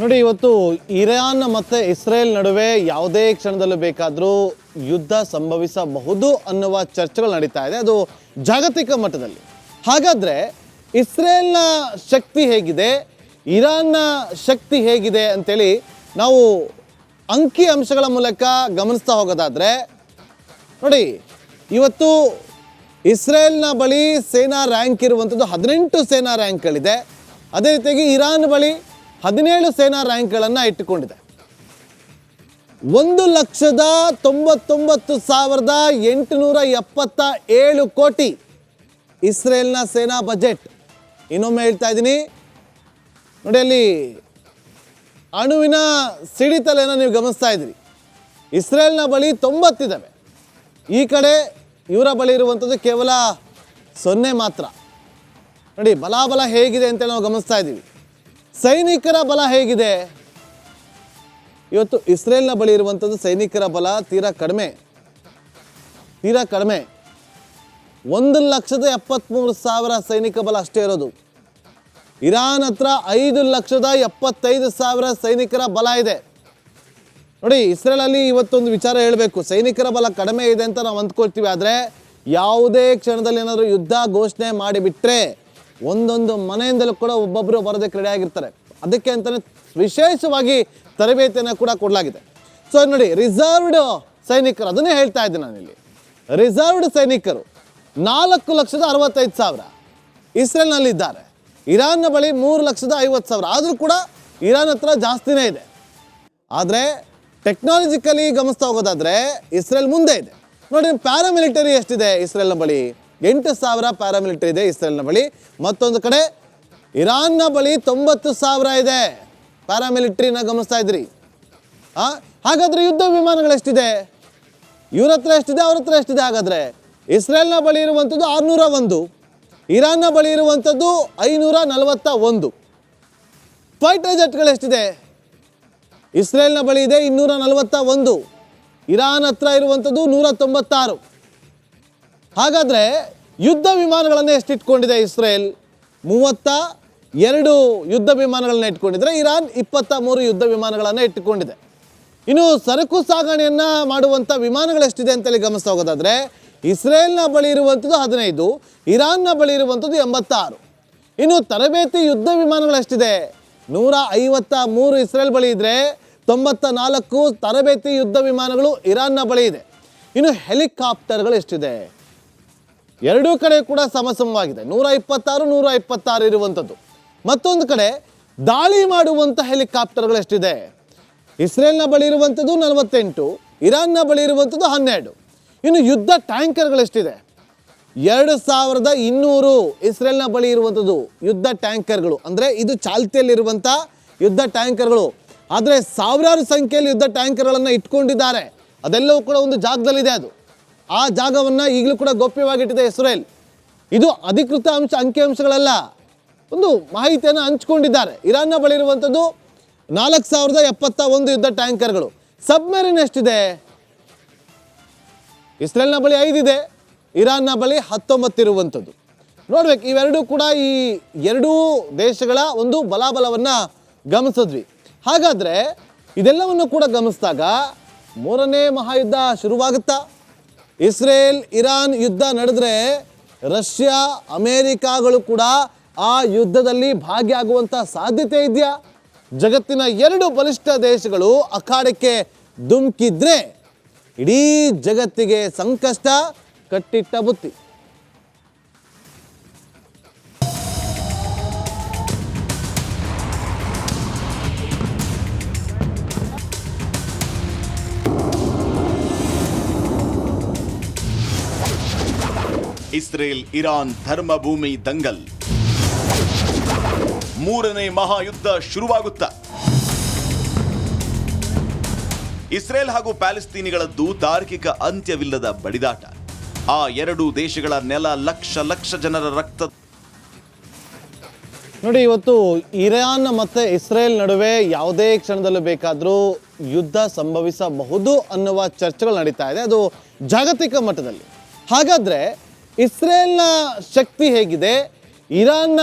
ನೋಡಿ, ಇವತ್ತು ಇರಾನ್ ಮತ್ತು ಇಸ್ರೇಲ್ ನಡುವೆ ಯಾವುದೇ ಕ್ಷಣದಲ್ಲೂ ಬೇಕಾದರೂ ಯುದ್ಧ ಸಂಭವಿಸಬಹುದು ಅನ್ನುವ ಚರ್ಚೆಗಳು ನಡೀತಾ ಇದೆ. ಅದು ಜಾಗತಿಕ ಮಟ್ಟದಲ್ಲಿ. ಹಾಗಾದರೆ ಇಸ್ರೇಲ್ನ ಶಕ್ತಿ ಹೇಗಿದೆ? ಇರಾನ್ನ ಶಕ್ತಿ ಹೇಗಿದೆ ಅಂತೇಳಿ ನಾವು ಅಂಕಿ ಅಂಶಗಳ ಮೂಲಕ ಗಮನಿಸ್ತಾ ಹೋಗೋದಾದರೆ, ನೋಡಿ, ಇವತ್ತು ಇಸ್ರೇಲ್ನ ಬಳಿ ಸೇನಾ ರ್ಯಾಂಕ್ ಇರುವಂಥದ್ದು ಹದಿನೆಂಟು ಸೇನಾ ರ್ಯಾಂಕ್ಗಳಿದೆ. ಅದೇ ರೀತಿಯಾಗಿ ಇರಾನ್ ಬಳಿ ಹದಿನೇಳು ಸೇನಾ ರ್ಯಾಂಕ್ಗಳನ್ನು ಇಟ್ಟುಕೊಂಡಿದೆ. ಒಂದು ಲಕ್ಷದ ತೊಂಬತ್ತೊಂಬತ್ತು ಸಾವಿರದ ಎಂಟುನೂರ ಎಪ್ಪತ್ತ ಏಳು ಕೋಟಿ ಇಸ್ರೇಲ್ನ ಸೇನಾ ಬಜೆಟ್. ಇನ್ನೊಮ್ಮೆ ಹೇಳ್ತಾ ಇದ್ದೀನಿ. ನೋಡಿ ಅಲ್ಲಿ ಅಣುವಿನ ಸಿಡಿತಲೆಯನ್ನು ನೀವು ಗಮನಿಸ್ತಾ ಇದ್ದೀರಿ. ಇಸ್ರೇಲ್ನ ಬಳಿ ತೊಂಬತ್ತಿದ್ದಾವೆ ಈ ಕಡೆ ಇವರ ಬಳಿ ಇರುವಂಥದ್ದು ಕೇವಲ ಸೊನ್ನೆ ಮಾತ್ರ. ನೋಡಿ ಬಲಾಬಲ ಹೇಗಿದೆ ಅಂತೇಳಿ ನಾವು ಗಮನಿಸ್ತಾ ಇದ್ದೀವಿ. ಸೈನಿಕರ ಬಲ ಹೇಗಿದೆ? ಇವತ್ತು ಇಸ್ರೇಲ್ನ ಬಳಿ ಇರುವಂಥದ್ದು ಸೈನಿಕರ ಬಲ ತೀರಾ ಕಡಿಮೆ. ತೀರಾ ಕಡಿಮೆ. ಒಂದು ಲಕ್ಷದ ಎಪ್ಪತ್ತ್ಮೂರು ಸಾವಿರ ಸೈನಿಕ ಬಲ ಅಷ್ಟೇ ಇರೋದು. ಇರಾನ್ ಹತ್ರ ಐದು ಲಕ್ಷದ ಎಪ್ಪತ್ತೈದು ಸಾವಿರ ಸೈನಿಕರ ಬಲ ಇದೆ. ನೋಡಿ, ಇಸ್ರೇಲಲ್ಲಿ ಇವತ್ತೊಂದು ವಿಚಾರ ಹೇಳಬೇಕು. ಸೈನಿಕರ ಬಲ ಕಡಿಮೆ ಇದೆ ಅಂತ ನಾವು ಅಂದ್ಕೊಳ್ತೀವಿ. ಆದರೆ ಯಾವುದೇ ಕ್ಷಣದಲ್ಲಿ ಏನಾದರೂ ಯುದ್ಧ ಘೋಷಣೆ ಮಾಡಿಬಿಟ್ರೆ ಒಂದೊಂದು ಮನೆಯಿಂದಲೂ ಕೂಡ ಒಬ್ಬೊಬ್ಬರು ಬರೋದಕ್ಕೆ ಕ್ರೀಡೆಯಾಗಿರ್ತಾರೆ ಅದಕ್ಕೆ ಅಂತಲೇ ವಿಶೇಷವಾಗಿ ತರಬೇತಿಯನ್ನು ಕೂಡ ಕೊಡಲಾಗಿದೆ. ಸೊ ನೋಡಿ ರಿಸರ್ವ್ಡ್ ಸೈನಿಕರು, ಅದನ್ನೇ ಹೇಳ್ತಾ ಇದ್ದೆ ನಾನಿಲ್ಲಿ. ರಿಸರ್ವ್ಡ್ ಸೈನಿಕರು, ನಾಲ್ಕು ಲಕ್ಷದ ಅರವತ್ತೈದು ಸಾವಿರ. ಇಸ್ರೇಲ್ನಲ್ಲಿದ್ದಾರೆ ಇರಾನ್ನ ಬಳಿ ಮೂರು ಲಕ್ಷದ ಐವತ್ತು ಸಾವಿರ. ಆದರೂ ಕೂಡ ಇರಾನ್ ಹತ್ರ ಜಾಸ್ತಿನೇ ಇದೆ. ಆದರೆ ಟೆಕ್ನಾಲಜಿಕಲಿ ಗಮನಿಸ್ತಾ ಹೋಗೋದಾದ್ರೆ ಇಸ್ರೇಲ್ ಮುಂದೆ ಇದೆ. ನೋಡಿ ಪ್ಯಾರಾಮಿಲಿಟರಿ ಎಷ್ಟಿದೆ ಇಸ್ರೇಲ್ನ ಬಳಿ? ಎಂಟು ಸಾವಿರ ಪ್ಯಾರಾಮಿಲಿಟರಿ ಇದೆ ಇಸ್ರೇಲ್ನ ಬಳಿ. ಮತ್ತೊಂದು ಕಡೆ, ಇರಾನ್ನ ಬಳಿ ತೊಂಬತ್ತು ಸಾವಿರ ಇದೆ ಪ್ಯಾರಾಮಿಲಿಟ್ರಿನ ಗಮನಿಸ್ತಾ ಇದ್ರಿ. ಆ, ಹಾಗಾದ್ರೆ ಯುದ್ಧ ವಿಮಾನಗಳು ಎಷ್ಟಿದೆ? ಇವ್ರ ಹತ್ರ ಎಷ್ಟಿದೆ, ಅವ್ರ ಹತ್ರ ಎಷ್ಟಿದೆ ಹಾಗಾದ್ರೆ? ಇಸ್ರೇಲ್ನ ಬಳಿ ಇರುವಂಥದ್ದು ಆರುನೂರ ಒಂದು, ಇರಾನ್ನ ಬಳಿ ಇರುವಂಥದ್ದು ಐನೂರ ನಲವತ್ತ ಒಂದು. ಫೈಟರ್ ಜೆಟ್ಗಳು ಎಷ್ಟಿದೆ? ಇಸ್ರೇಲ್ನ ಬಳಿ ಇದೆ ಇನ್ನೂರ ನಲವತ್ತ ಒಂದು, ಇರಾನ್ ಹತ್ರ ಇರುವಂಥದ್ದು ನೂರ ತೊಂಬತ್ತಾರು. ಹಾಗಾದರೆ ಯುದ್ಧ ವಿಮಾನಗಳನ್ನು ಎಷ್ಟು ಇಟ್ಕೊಂಡಿದೆ ಇಸ್ರೇಲ್? ಮೂವತ್ತ ಎರಡು ಯುದ್ಧ ವಿಮಾನಗಳನ್ನ ಇಟ್ಕೊಂಡಿದ್ರೆ, ಇರಾನ್ ಇಪ್ಪತ್ತ ಮೂರು ಯುದ್ಧ ವಿಮಾನಗಳನ್ನು ಇಟ್ಟುಕೊಂಡಿದೆ ಇನ್ನು ಸರಕು ಸಾಗಣೆಯನ್ನು ಮಾಡುವಂಥ ವಿಮಾನಗಳು ಎಷ್ಟಿದೆ ಅಂತೇಳಿ ಗಮನಿಸ್ತಾ ಹೋಗೋದಾದ್ರೆ, ಇಸ್ರೇಲ್ನ ಬಳಿ ಇರುವಂಥದ್ದು ಹದಿನೈದು, ಇರಾನ್ನ ಬಳಿ ಇರುವಂಥದ್ದು ಎಂಬತ್ತಾರು. ಇನ್ನು ತರಬೇತಿ ಯುದ್ಧ ವಿಮಾನಗಳು ಎಷ್ಟಿದೆ? ನೂರ ಐವತ್ತ ಮೂರು ಇಸ್ರೇಲ್ ಬಳಿ ಇದ್ದರೆ ತೊಂಬತ್ತ ನಾಲ್ಕು ತರಬೇತಿ ಯುದ್ಧ ವಿಮಾನಗಳು ಇರಾನ್ನ ಬಳಿ ಇದೆ. ಇನ್ನು ಹೆಲಿಕಾಪ್ಟರ್ಗಳು ಎಷ್ಟಿದೆ? ಎರಡೂ ಕಡೆ ಕೂಡ ಸಮಸಮವಾಗಿದೆ. ನೂರ ಇಪ್ಪತ್ತಾರು ನೂರ ಇಪ್ಪತ್ತಾರು ಇರುವಂಥದ್ದು ಮತ್ತೊಂದು ಕಡೆ ದಾಳಿ ಮಾಡುವಂಥ ಹೆಲಿಕಾಪ್ಟರ್ಗಳು ಎಷ್ಟಿದೆ? ಇಸ್ರೇಲ್ನ ಬಳಿ ಇರುವಂಥದ್ದು ನಲವತ್ತೆಂಟು, ಇರಾನ್ನ ಬಳಿ ಇರುವಂಥದ್ದು ಹನ್ನೆರಡು. ಇನ್ನು ಯುದ್ಧ ಟ್ಯಾಂಕರ್ಗಳು ಎಷ್ಟಿದೆ? ಎರಡು ಸಾವಿರದ ಇನ್ನೂರು ಇಸ್ರೇಲ್ನ ಬಳಿ ಇರುವಂಥದ್ದು ಯುದ್ಧ ಟ್ಯಾಂಕರ್ಗಳು. ಅಂದರೆ ಇದು ಚಾಲ್ತಿಯಲ್ಲಿರುವಂಥ ಯುದ್ಧ ಟ್ಯಾಂಕರ್ಗಳು. ಆದರೆ ಸಾವಿರಾರು ಸಂಖ್ಯೆಯಲ್ಲಿ ಯುದ್ಧ ಟ್ಯಾಂಕರ್ಗಳನ್ನು ಇಟ್ಕೊಂಡಿದ್ದಾರೆ. ಅದೆಲ್ಲವೂ ಕೂಡ ಒಂದು ಜಾಗದಲ್ಲಿದೆ ಅದು. ಆ ಜಾಗವನ್ನು ಈಗಲೂ ಕೂಡ ಗೌಪ್ಯವಾಗಿಟ್ಟಿದೆ ಇಸ್ರೇಲ್. ಇದು ಅಧಿಕೃತ ಅಂಶ ಅಂಕಿಅಂಶಗಳಲ್ಲ ಒಂದು ಮಾಹಿತಿಯನ್ನು ಹಂಚ್ಕೊಂಡಿದ್ದಾರೆ. ಇರಾನ್ನ ಬಳಿ ಇರುವಂಥದ್ದು ನಾಲ್ಕು ಸಾವಿರದ ಎಪ್ಪತ್ತ ಒಂದು ಯುದ್ಧ ಟ್ಯಾಂಕರ್ಗಳು. ಸಬ್ಮೆರಿನ್ ಎಷ್ಟಿದೆ? ಇಸ್ರೇಲ್ನ ಬಳಿ ಐದಿದೆ ಇರಾನ್ನ ಬಳಿ ಹತ್ತೊಂಬತ್ತಿರುವಂಥದ್ದು ನೋಡ್ಬೇಕು, ಇವೆರಡೂ ಕೂಡ ಈ ಎರಡೂ ದೇಶಗಳ ಒಂದು ಬಲಾಬಲವನ್ನು ಗಮನಿಸಿದ್ವಿ. ಹಾಗಾದರೆ ಇದೆಲ್ಲವನ್ನು ಕೂಡ ಗಮನಿಸಿದಾಗ ಮೂರನೇ ಮಹಾಯುದ್ಧ ಶುರುವಾಗುತ್ತಾ? ಇಸ್ರೇಲ್, ಇರಾನ್ ಯುದ್ಧ ನಡೆದ್ರೆ ರಷ್ಯಾ, ಅಮೇರಿಕಾಗಳು ಕೂಡ ಆ ಯುದ್ಧದಲ್ಲಿ ಭಾಗಿಯಾಗುವಂಥ ಸಾಧ್ಯತೆ ಇದೆಯಾ? ಜಗತ್ತಿನ ಎರಡು ಬಲಿಷ್ಠ ದೇಶಗಳು ಅಖಾಡಕ್ಕೆ ಧುಮುಕಿದ್ರೆ ಇಡೀ ಜಗತ್ತಿಗೆ ಸಂಕಷ್ಟ ಕಟ್ಟಿಟ್ಟ ಬುತ್ತಿ. ಇಸ್ರೇಲ್ ಇರಾನ್ ಧರ್ಮಭೂಮಿ ದಂಗಲ್. ಮೂರನೇ ಮಹಾಯುದ್ಧ ಶುರುವಾಗುತ್ತಾ. ಇಸ್ರೇಲ್ ಹಾಗೂ ಪ್ಯಾಲೆಸ್ತೀನಿಗಳದ್ದು ತಾರ್ಕಿಕ ಅಂತ್ಯವಿಲ್ಲದ ಬಡಿದಾಟ. ಆ ಎರಡು ದೇಶಗಳ ನೆಲ ಲಕ್ಷ ಲಕ್ಷ ಜನರ ರಕ್ತ ನೋಡಿ, ಇವತ್ತು ಇರಾನ್ ಮತ್ತು ಇಸ್ರೇಲ್ ನಡುವೆ ಯಾವುದೇ ಕ್ಷಣದಲ್ಲೂ ಬೇಕಾದರೂ ಯುದ್ಧ ಸಂಭವಿಸಬಹುದು ಅನ್ನುವ ಚರ್ಚೆಗಳು ನಡೀತಾ ಇದೆ. ಅದು ಜಾಗತಿಕ ಮಟ್ಟದಲ್ಲಿ. ಹಾಗಾದರೆ ಇಸ್ರೇಲ್ನ ಶಕ್ತಿ ಹೇಗಿದೆ, ಇರಾನ್ನ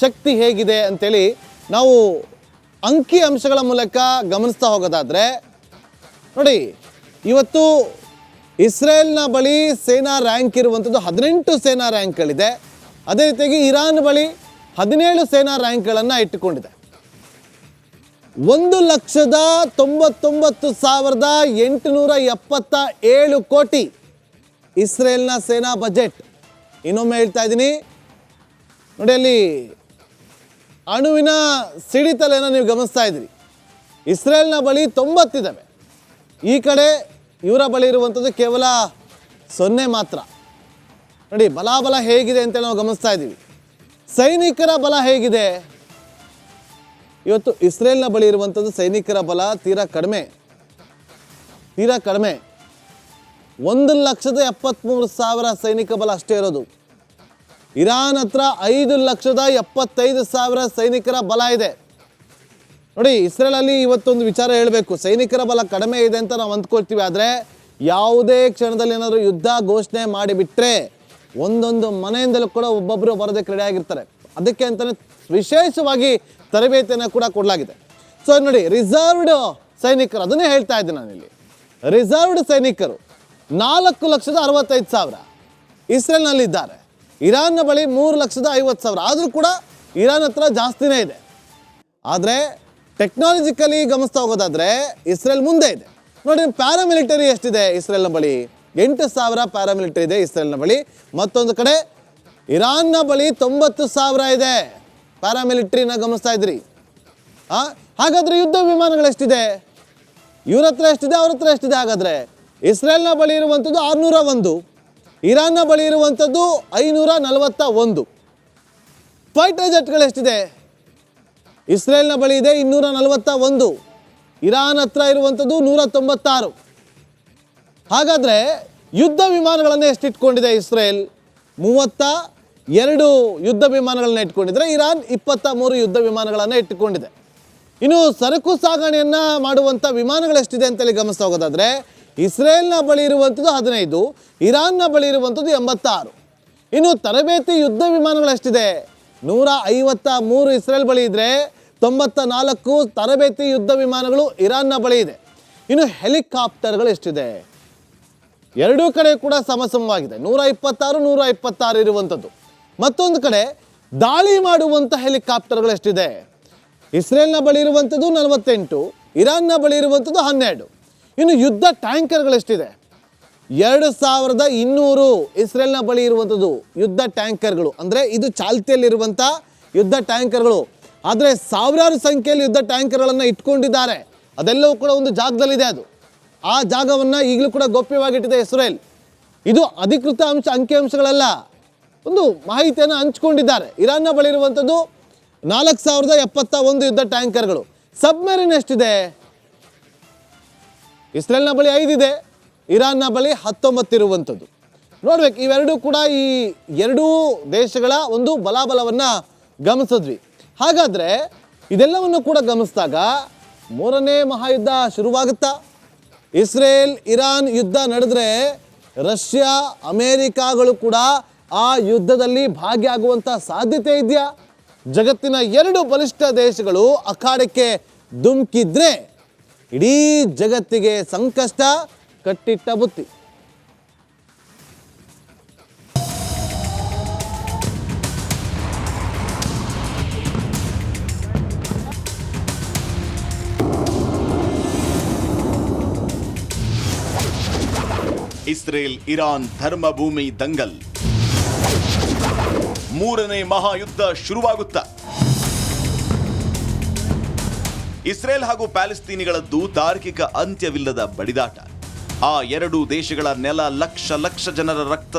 ಶಕ್ತಿ ಹೇಗಿದೆ ಅಂತೇಳಿ ನಾವು ಅಂಕಿ ಅಂಶಗಳ ಮೂಲಕ ಗಮನಿಸ್ತಾ ಹೋಗೋದಾದರೆ, ನೋಡಿ, ಇವತ್ತು ಇಸ್ರೇಲ್ನ ಬಳಿ ಸೇನಾ ರ್ಯಾಂಕ್ ಇರುವಂಥದ್ದು ಹದಿನೆಂಟು ಸೇನಾ ರ್ಯಾಂಕ್ಗಳಿದೆ. ಅದೇ ರೀತಿಯಾಗಿ ಇರಾನ್ ಬಳಿ ಹದಿನೇಳು ಸೇನಾ ರ್ಯಾಂಕ್ಗಳನ್ನು ಇಟ್ಟುಕೊಂಡಿದೆ. ಒಂದು ಲಕ್ಷದ ತೊಂಬತ್ತೊಂಬತ್ತು ಸಾವಿರದ ಎಂಟುನೂರ ಎಪ್ಪತ್ತ ಏಳು ಕೋಟಿ ಇಸ್ರೇಲ್ನ ಸೇನಾ ಬಜೆಟ್. ಇನ್ನೊಮ್ಮೆ ಹೇಳ್ತಾ ಇದ್ದೀನಿ. ನೋಡಿ ಅಲ್ಲಿ ಅಣುವಿನ ಸಿಡಿತಲೆಯನ್ನು ನೀವು ಗಮನಿಸ್ತಾ ಇದ್ದೀರಿ. ಇಸ್ರೇಲ್ನ ಬಳಿ ತೊಂಬತ್ತಿದ್ದಾವೆ. ಈ ಕಡೆ ಇವರ ಬಳಿ ಇರುವಂಥದ್ದು ಕೇವಲ ಸೊನ್ನೆ ಮಾತ್ರ. ನೋಡಿ ಬಲಾಬಲ ಹೇಗಿದೆ ಅಂತೇಳಿ ನಾವು ಗಮನಿಸ್ತಾ ಇದ್ದೀವಿ. ಸೈನಿಕರ ಬಲ ಹೇಗಿದೆ? ಇವತ್ತು ಇಸ್ರೇಲ್ನ ಬಳಿ ಇರುವಂಥದ್ದು ಸೈನಿಕರ ಬಲ ತೀರಾ ಕಡಿಮೆ. ತೀರಾ ಕಡಿಮೆ. ಒಂದು ಲಕ್ಷದ ಎಪ್ಪತ್ತ್ಮೂರು ಸಾವಿರ ಸೈನಿಕ ಬಲ ಅಷ್ಟೇ ಇರೋದು. ಇರಾನ್ ಹತ್ರ ಐದು ಲಕ್ಷದ ಎಪ್ಪತ್ತೈದು ಸಾವಿರ ಸೈನಿಕರ ಬಲ ಇದೆ. ನೋಡಿ, ಇಸ್ರೇಲಲ್ಲಿ ಇವತ್ತೊಂದು ವಿಚಾರ ಹೇಳಬೇಕು. ಸೈನಿಕರ ಬಲ ಕಡಿಮೆ ಇದೆ ಅಂತ ನಾವು ಅಂದ್ಕೊಳ್ತೀವಿ. ಆದರೆ ಯಾವುದೇ ಕ್ಷಣದಲ್ಲಿ ಏನಾದರೂ ಯುದ್ಧ ಘೋಷಣೆ ಮಾಡಿಬಿಟ್ರೆ ಒಂದೊಂದು ಮನೆಯಿಂದಲೂ ಕೂಡ ಒಬ್ಬೊಬ್ಬರು ಬರೋದಕ್ಕೆ ರೆಡಿ ಆಗಿರ್ತಾರೆ. ಅದಕ್ಕೆ ಅಂತಲೇ ವಿಶೇಷವಾಗಿ ತರಬೇತಿಯನ್ನು ಕೂಡ ಕೊಡಲಾಗಿದೆ. ಸೊ ನೋಡಿ ರಿಸರ್ವ್ಡ್ ಸೈನಿಕರು, ಅದನ್ನೇ ಹೇಳ್ತಾ ಇದ್ದೀನಿ ನಾನಿಲ್ಲಿ. ರಿಸರ್ವ್ಡ್ ಸೈನಿಕರು ನಾಲ್ಕು ಲಕ್ಷದ ಅರವತ್ತೈದು ಸಾವಿರ. ಇಸ್ರೇಲ್ನಲ್ಲಿದ್ದಾರೆ. ಇರಾನ್ನ ಬಳಿ ಮೂರು ಲಕ್ಷದ ಐವತ್ತು ಸಾವಿರ. ಆದರೂ ಕೂಡ ಇರಾನ್ ಹತ್ರ ಜಾಸ್ತಿನೇ ಇದೆ. ಆದರೆ ಟೆಕ್ನಾಲಜಿಕಲಿ ಗಮನಿಸ್ತಾ ಹೋಗೋದಾದ್ರೆ ಇಸ್ರೇಲ್ ಮುಂದೆ ಇದೆ. ನೋಡಿ ಪ್ಯಾರಾಮಿಲಿಟರಿ ಎಷ್ಟಿದೆ ಇಸ್ರೇಲ್ನ ಬಳಿ? ಎಂಟು ಸಾವಿರ ಪ್ಯಾರಾಮಿಲಿಟರಿ ಇದೆ ಇಸ್ರೇಲ್ನ ಬಳಿ. ಮತ್ತೊಂದು ಕಡೆ ಇರಾನ್ನ ಬಳಿ ತೊಂಬತ್ತು ಸಾವಿರ ಇದೆ. ಪ್ಯಾರಾಮಿಲಿಟ್ರಿನ ಗಮನಿಸ್ತಾ ಇದ್ರಿ. ಹಾಗಾದ್ರೆ ಯುದ್ಧ ವಿಮಾನಗಳು ಎಷ್ಟಿದೆ? ಇವ್ರ ಹತ್ರ ಎಷ್ಟಿದೆ? ಅವ್ರ ಹತ್ರ ಎಷ್ಟಿದೆ ಹಾಗಾದ್ರೆ? ಇಸ್ರೇಲ್ನ ಬಳಿ ಇರುವಂಥದ್ದು ಆರುನೂರ ಒಂದು, ಇರಾನ್ನ ಬಳಿ ಇರುವಂಥದ್ದು ಐನೂರ ನಲವತ್ತ ಒಂದು. ಫೈಟರ್ ಜೆಟ್ಗಳು ಎಷ್ಟಿದೆ? ಇಸ್ರೇಲ್ನ ಬಳಿ ಇದೆ ಇನ್ನೂರ ನಲವತ್ತ ಒಂದು, ಇರಾನ್ ಹತ್ರ ಇರುವಂಥದ್ದು ನೂರ ತೊಂಬತ್ತಾರು. ಹಾಗಾದ್ರೆ ಯುದ್ಧ ವಿಮಾನಗಳನ್ನು ಎಷ್ಟು ಇಟ್ಕೊಂಡಿದೆ ಇಸ್ರೇಲ್? ಮೂವತ್ತ ಎರಡು ಯುದ್ಧ ವಿಮಾನಗಳನ್ನ ಇಟ್ಕೊಂಡಿದ್ರೆ ಇರಾನ್ ಇಪ್ಪತ್ತ ಮೂರು ಯುದ್ಧ ವಿಮಾನಗಳನ್ನು ಇಟ್ಟುಕೊಂಡಿದೆ ಇನ್ನು ಸರಕು ಸಾಗಣೆಯನ್ನು ಮಾಡುವಂಥ ವಿಮಾನಗಳು ಎಷ್ಟಿದೆ ಅಂತೇಳಿ ಗಮನಿಸ್ತಾ ಹೋಗೋದಾದ್ರೆ ಇಸ್ರೇಲ್ನ ಬಳಿ ಇರುವಂಥದ್ದು ಹದಿನೈದು, ಇರಾನ್ನ ಬಳಿ ಇರುವಂಥದ್ದು ಎಂಬತ್ತಾರು. ಇನ್ನು ತರಬೇತಿ ಯುದ್ಧ ವಿಮಾನಗಳಷ್ಟಿದೆ. ನೂರ ಐವತ್ತ ಮೂರು ಇಸ್ರೇಲ್ ಬಳಿ ಇದ್ರೆ ತೊಂಬತ್ತ ನಾಲ್ಕು ತರಬೇತಿ ಯುದ್ಧ ವಿಮಾನಗಳು ಇರಾನ್ನ ಬಳಿ ಇದೆ. ಇನ್ನು ಹೆಲಿಕಾಪ್ಟರ್ಗಳು ಎಷ್ಟಿದೆ? ಎರಡೂ ಕಡೆ ಕೂಡ ಸಮಸಮವಾಗಿದೆ. ನೂರ ಇಪ್ಪತ್ತಾರು ನೂರ ಇಪ್ಪತ್ತಾರು ಇರುವಂಥದ್ದು ಮತ್ತೊಂದು ಕಡೆ ದಾಳಿ ಮಾಡುವಂಥ ಹೆಲಿಕಾಪ್ಟರ್ಗಳು ಎಷ್ಟಿದೆ? ಇಸ್ರೇಲ್ನ ಬಳಿ ಇರುವಂಥದ್ದು ನಲವತ್ತೆಂಟು, ಇರಾನ್ನ ಬಳಿ ಇರುವಂಥದ್ದು ಹನ್ನೆರಡು. ಇನ್ನು ಯುದ್ಧ ಟ್ಯಾಂಕರ್ಗಳು ಎಷ್ಟಿದೆ ಎರಡು ಸಾವಿರದ ಇನ್ನೂರು ಇಸ್ರೇಲ್ನ ಬಳಿ ಇರುವಂಥದ್ದು ಯುದ್ಧ ಟ್ಯಾಂಕರ್ಗಳು. ಅಂದರೆ ಇದು ಚಾಲ್ತಿಯಲ್ಲಿರುವಂಥ ಯುದ್ಧ ಟ್ಯಾಂಕರ್ಗಳು. ಆದರೆ ಸಾವಿರಾರು ಸಂಖ್ಯೆಯಲ್ಲಿ ಯುದ್ಧ ಟ್ಯಾಂಕರ್ಗಳನ್ನು ಇಟ್ಕೊಂಡಿದ್ದಾರೆ. ಅದೆಲ್ಲವೂ ಕೂಡ ಒಂದು ಜಾಗದಲ್ಲಿದೆ ಅದು. ಆ ಜಾಗವನ್ನು ಈಗಲೂ ಕೂಡ ಗೌಪ್ಯವಾಗಿಟ್ಟಿದೆ ಇಸ್ರೇಲ್. ಇದು ಅಧಿಕೃತ ಅಂಶ ಅಂಕಿಅಂಶಗಳಲ್ಲ ಒಂದು ಮಾಹಿತಿಯನ್ನು ಹಂಚ್ಕೊಂಡಿದ್ದಾರೆ. ಇರಾನ್ನ ಬಳಿ ಇರುವಂಥದ್ದು ನಾಲ್ಕು ಸಾವಿರದ ಎಪ್ಪತ್ತ ಒಂದು ಯುದ್ಧ ಟ್ಯಾಂಕರ್ಗಳು. ಸಬ್ಮೆರಿನ್ ಎಷ್ಟಿದೆ? ಇಸ್ರೇಲ್ನ ಬಳಿ ಐದಿದೆ, ಇರಾನ್ನ ಬಳಿ ಹತ್ತೊಂಬತ್ತಿರುವಂಥದ್ದು. ನೋಡ್ಬೇಕು, ಇವೆರಡೂ ಕೂಡ ಈ ಎರಡೂ ದೇಶಗಳ ಒಂದು ಬಲಾಬಲವನ್ನು ಗಮನಿಸಿದ್ವಿ. ಹಾಗಾದರೆ ಇದೆಲ್ಲವನ್ನು ಕೂಡ ಗಮನಿಸಿದಾಗ ಮೂರನೇ ಮಹಾಯುದ್ಧ ಶುರುವಾಗುತ್ತಾ? ಇಸ್ರೇಲ್, ಇರಾನ್ ಯುದ್ಧ ನಡೆದ್ರೆ ರಷ್ಯಾ, ಅಮೇರಿಕಾಗಳು ಕೂಡ ಆ ಯುದ್ಧದಲ್ಲಿ ಭಾಗಿಯಾಗುವಂಥ ಸಾಧ್ಯತೆ ಇದೆಯಾ? ಜಗತ್ತಿನ ಎರಡು ಬಲಿಷ್ಠ ದೇಶಗಳು ಅಖಾಡಕ್ಕೆ ಧುಮುಕಿದ್ರೆ ಇಡೀ ಜಗತ್ತಿಗೆ ಸಂಕಷ್ಟ ಕಟ್ಟಿಟ್ಟ ಬುತ್ತಿ. ಇಸ್ರೇಲ್ ಇರಾನ್ ಧರ್ಮಭೂಮಿ ದಂಗಲ್. ಮೂರನೇ ಮಹಾಯುದ್ಧ ಶುರುವಾಗುತ್ತಾ. ಇಸ್ರೇಲ್ ಹಾಗೂ ಪ್ಯಾಲೆಸ್ತೀನಿಗಳದ್ದು ತಾರ್ಕಿಕ ಅಂತ್ಯವಿಲ್ಲದ ಬಡಿದಾಟ. ಆ ಎರಡು ದೇಶಗಳ ನೆಲ ಲಕ್ಷ ಲಕ್ಷ ಜನರ ರಕ್ತ